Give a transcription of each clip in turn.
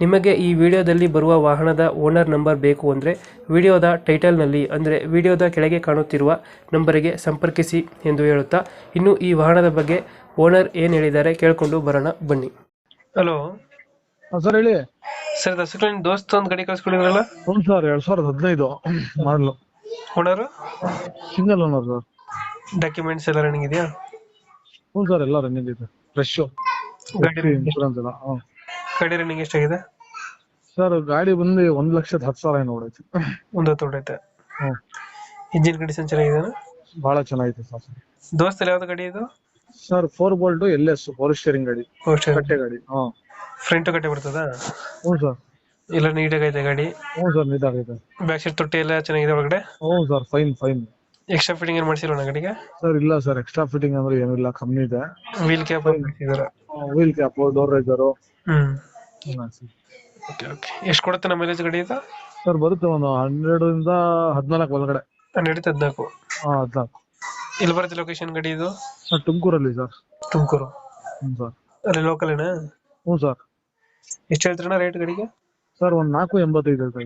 ನಿಮಗೆ ಈ ವಿಡಿಯೋದಲ್ಲಿ ಬರುವ ವಾಹನದ ಓನರ್ ನಂಬರ್ ಬೇಕು ಅಂದರೆ ವಿಡಿಯೋದ ಟೈಟಲ್ನಲ್ಲಿ ಅಂದರೆ ವಿಡಿಯೋದ ಕೆಳಗೆ ಕಾಣುತ್ತಿರುವ ನಂಬರಿಗೆ ಸಂಪರ್ಕಿಸಿ ಎಂದು ಹೇಳುತ್ತಾ ಇನ್ನು ಈ ವಾಹನದ ಬಗ್ಗೆ ಓನರ್ ಏನು ಹೇಳಿದ್ದಾರೆ ಕೇಳಿಕೊಂಡು ಬರೋಣ ಬನ್ನಿ. ಹಲೋ. ಸರ್ ಹೇಳಿ. ಸರ್ ನಿಮ್ಮ ದೋಸ್ತ ಒಂದು ಗಾಡಿ ಕಳ್ಸ್ಕೊಂಡಿದ್ರಲ್ಲ? ಹ್ಞೂ ಸರ್ ಎರಡ್ ಸಾವಿರದ ಹದಿನೈದು ಮಾಡಲು owner single owner sir. Documents ಎಲ್ಲ ರನ್ನಿಂಗ್ ಇದೆಯಾ? ಹ್ಞೂ ಸರ್ ಎಲ್ಲ ರನ್ನಿಂಗ್ ಇದೆ. ಫ್ರೆಶ್ ಗಾಡಿ ಇನ್ಶೂರೆನ್ಸ್ ಎಲ್ಲ ಹ್ಞೂ. ಗಾಡಿ ರನ್ನಿಂಗ್ ಎಷ್ಟಾಗಿದೆ? ಸರ್ ಗಾಡಿ ಬಂದು ಒಂದ್ ಲಕ್ಷದ ಹತ್ತು ಸಾವಿರ ಏನೋ ಹೊಡೈತಿ. ಒಂದು ಹತ್ತು ಹೊಡೈತೆ. ಹ್ಮ್. ಇಂಜಿನ್ ಕಂಡೀಷನ್ ಚೆನ್ನಾಗಿದೆ ಬಹಳ ಚೆನ್ನಾಗಿದೆ ಸರ್. ದೋಸ್ತಲ್ಲಿ ಯಾವ್ದು ಗಾಡಿ ಇದು? Sir four bolt L S four steering ಗಾಡಿ. ಕಟ್ಟೆ ಗಾಡಿ. ಹಾ ಫ್ರಂಟ್ ಕಟ್ಟೆ ಬರ್ತದಾ? ಹ್ಞೂ ಸರ್. ಎಲ್ಲ ನೀಟಾಗಿ ಐತೆ ಗಾಡಿ? ಹ್ಞೂ ಸರ್ ನಿಧಾಗೈತೆ ಬ್ಯಾಕ್ ಸೈಡ್ ತೊಟ್ಟಿ ಎಲ್ಲ ಚೆನ್ನಾಗಿದೆ ಒಳಗಡೆ? ಹ್ಞೂ sir fine fine extra fitting ಏನು ಒಣ ಗಾಡಿಗೆ? ಸರ್ ಇಲ್ಲ ಸರ್ ಎಕ್ಸ್ಟ್ರಾ ಫಿಟ್ಟಿಂಗ್ ಅಂದ್ರೆ ಏನಿಲ್ಲ ಕಮ್ಮಿ ಇದೆ. ವೀಲ್ ಕ್ಯಾಪ್ ಹಾಕಿದಾರೆ ವೀಲ್ ಕ್ಯಾಪ್ ಡೋರ್ ರೈಸರು ಹ್ಮ್. Okay okay. ಎಷ್ಟು ಕೊಡುತ್ತೆ ನಮ್ಮ ಮೈಲೇಜ್ ಗಾಡಿ ಇದು? ಸರ್ ಬರುತ್ತೆ ಒಂದು ಹನ್ನೆರಡರಿಂದ ಹದಿನಾಲ್ಕು ಒಳಗಡೆ. ಹನ್ನೆರಡು ಹದಿನಾಲ್ಕು. ಹಾಂ ಹದಿನಾಲ್ಕು. ಎಲ್ಲಿ ಬರುತ್ತೆ ಲೊಕೇಶನ್ ಗಾಡಿ ಇದು? ಸರ್ ತುಮಕೂರಲ್ಲಿ ಸರ್. ತುಮಕೂರು. ಹ್ಞೂ ಸರ್. ಅಲ್ಲಿ ಲೋಕಲೇನಾ ಹ್ಞೂ ಸರ್. ಎಷ್ಟು ಹೇಳ್ತೀರಣ್ಣ ರೇಟ್ ಗಾಡಿಗೆ? ಸರ್ ಒಂದು ನಾಲ್ಕು ಎಂಬತ್ತೈದು ಐತೆ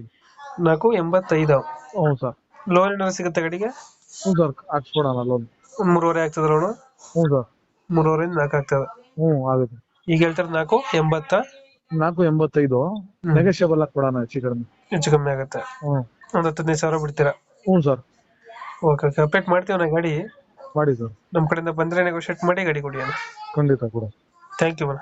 ನಾಲ್ಕು ಎಂಬತ್ತೈದು. ಹ್ಞೂ ಸರ್. ಲೋನ್ ಏನಾದ್ರು ಸಿಗುತ್ತೆ ಗಾಡಿಗೆ? ಹ್ಞೂ ಸರ್ ಹಾಕ್ಸ್ಕೊಡೋಣ ಲೋನ್ ಮೂರುವರೆ ಆಗ್ತದೆ ಲೋನು ಹ್ಞೂ ಸರ್. ಮೂರುವರೆಯಿಂದ ನಾಲ್ಕು ಆಗ್ತದೆ. ಹ್ಞೂ ಆಗುತ್ತೆ. ಈಗ ಹೇಳ್ತಾರೆ ನಾಲ್ಕು ಎಂಬತ್ತ ನಾಲ್ಕು ಎಂಬತ್ತೈದು. ಹ್ಮ್. ನೆಗೋಷಿಯಬಲ್ ಆಗಿ ಕೊಡೋಣ ಹೆಚ್ಚು ಕಡಿಮೆ. ಹೆಚ್ಚು ಕಮ್ಮಿ ಆಗುತ್ತೆ. ಹ್ಞೂ ಒಂದು ಹತ್ತು ಹದಿನೈದು ಸಾವಿರ ಬಿಡ್ತೀರಾ? ಹ್ಞೂ ಸರ್. Okay okay. ಅಪ್ಡೇಟ್ ಮಾಡ್ತೀವಿ ನಾ ಗಾಡಿ. ಮಾಡಿ ಸರ್. ನಮ್ಮ ಕಡೆಯಿಂದ ಬಂದರೆ ನೆಗೋಷಿಯೇಟ್ ಮಾಡಿ ಗಾಡಿ ಕೊಡಿ ಅಣ್ಣ. ಖಂಡಿತ ಕೊಡ. ಥ್ಯಾಂಕ್ ಯು ಅಣ್ಣ.